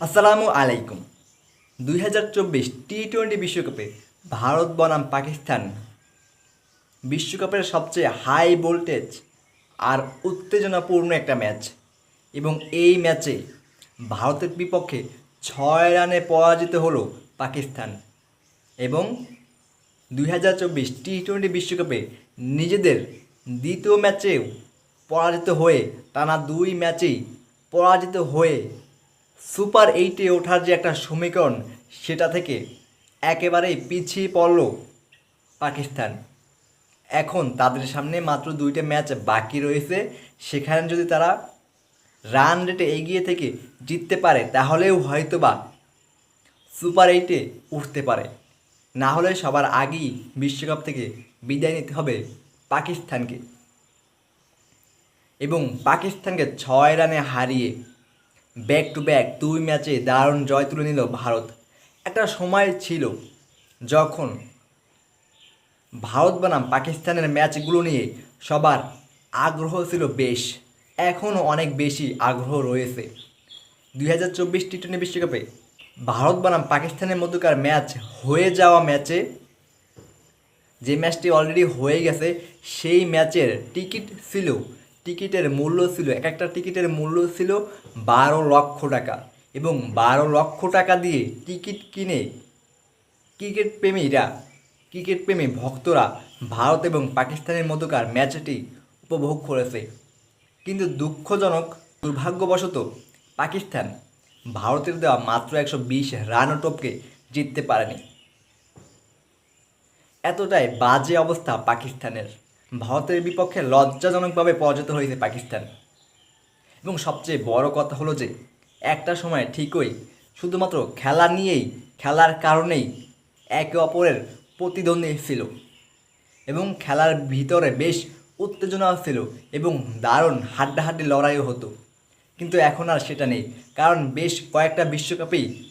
আসসালামু আলাইকুম। দুই হাজার চব্বিশ টি টোয়েন্টি বিশ্বকাপে ভারত বনাম পাকিস্তান বিশ্বকাপের সবচেয়ে হাই ভোল্টেজ আর উত্তেজনাপূর্ণ একটা ম্যাচ এবং এই ম্যাচে ভারতের বিপক্ষে ছয় রানে পরাজিত হলো পাকিস্তান এবং দুই হাজার চব্বিশ টি টোয়েন্টি বিশ্বকাপে নিজেদের দ্বিতীয় ম্যাচেও পরাজিত হয়ে টানা দুই ম্যাচেই পরাজিত হয়ে সুপার এইটে ওঠার যে একটা সমীকরণ, সেটা থেকে একেবারেই পিছিয়ে পড়ল পাকিস্তান। এখন তাদের সামনে মাত্র দুইটা ম্যাচ বাকি রয়েছে। সেখানে যদি তারা রান রেটে এগিয়ে থেকে জিততে পারে, তাহলেও হয়তোবা সুপার এইটে উঠতে পারে। না হলে সবার আগেই বিশ্বকাপ থেকে বিদায় নিতে হবে পাকিস্তানকে। এবং পাকিস্তানকে ছয় রানে হারিয়ে ব্যাক টু ব্যাক দুই ম্যাচে দারুণ জয় তুলে নিল ভারত। একটা সময় ছিল যখন ভারত বনাম পাকিস্তানের ম্যাচগুলো নিয়ে সবার আগ্রহ ছিল বেশ। এখনও অনেক বেশি আগ্রহ রয়েছে। দুই হাজার চব্বিশ টি টোয়েন্টি বিশ্বকাপে ভারত বনাম পাকিস্তানের মধ্যকার ম্যাচ হয়ে যাওয়া ম্যাচে যে ম্যাচটি অলরেডি হয়ে গেছে, সেই ম্যাচের টিকিট ছিল টিকিটের মূল্য ছিল, এক একটা টিকিটের মূল্য ছিল বারো লক্ষ টাকা। এবং বারো লক্ষ টাকা দিয়ে টিকিট কিনে ক্রিকেট প্রেমীরা, ক্রিকেট প্রেমী ভক্তরা ভারত এবং পাকিস্তানের মধ্যকার ম্যাচটি উপভোগ করেছে। কিন্তু দুঃখজনক, দুর্ভাগ্যবশত পাকিস্তান ভারতের দেওয়া মাত্র একশো বিশ রানও টপকে জিততে পারেনি। এতটাই বাজে অবস্থা পাকিস্তানের। ভারতের বিপক্ষে লজ্জাজনকভাবে পরাজিত হয়েছে পাকিস্তান। এবং সবচেয়ে বড় কথা হলো যে, একটা সময় ঠিকই শুধুমাত্র খেলা নিয়েই, খেলার কারণেই একে অপরের প্রতিদ্বন্দ্বী ছিল। এবং খেলার ভিতরে বেশ উত্তেজনা ছিল এবং দারুণ হাড্ডাহাড্ডি লড়াইও হতো। কিন্তু এখন আর সেটা নেই, কারণ বেশ কয়েকটা বিশ্বকাপেই,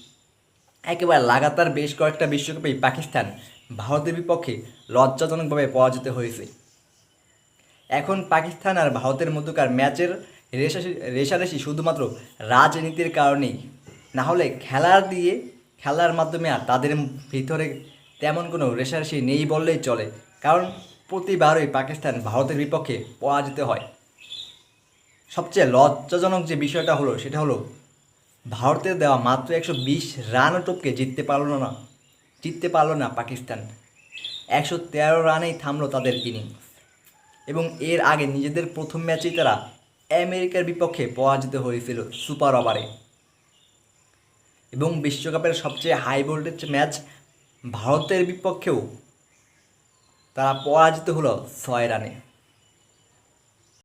একেবারে লাগাতার বেশ কয়েকটা বিশ্বকাপেই পাকিস্তান ভারতের বিপক্ষে লজ্জাজনকভাবে পরাজিত হয়েছে। এখন পাকিস্তান আর ভারতের মধ্যকার ম্যাচের রেশারেশি রেশারেশি শুধুমাত্র রাজনীতির কারণেই। না হলে খেলার দিয়ে, খেলার মাধ্যমে আর তাদের ভিতরে তেমন কোনো রেশারেশি নেই বললেই চলে। কারণ প্রতিবারই পাকিস্তান ভারতের বিপক্ষে পরাজিত হয়। সবচেয়ে লজ্জাজনক যে বিষয়টা হলো, সেটা হলো ভারতের দেওয়া মাত্র একশো বিশ রান টপকে জিততে পারল না, জিততে পারল না পাকিস্তান। একশো তেরো রানেই থামলো তাদের ইনিংস। এবং এর আগে নিজেদের প্রথম ম্যাচেই তারা আমেরিকার বিপক্ষে পরাজিত হয়েছিল সুপার ওভারে। এবং বিশ্বকাপের সবচেয়ে হাই ভোল্টেজ ম্যাচ ভারতের বিপক্ষেও তারা পরাজিত হলো ছয় রানে।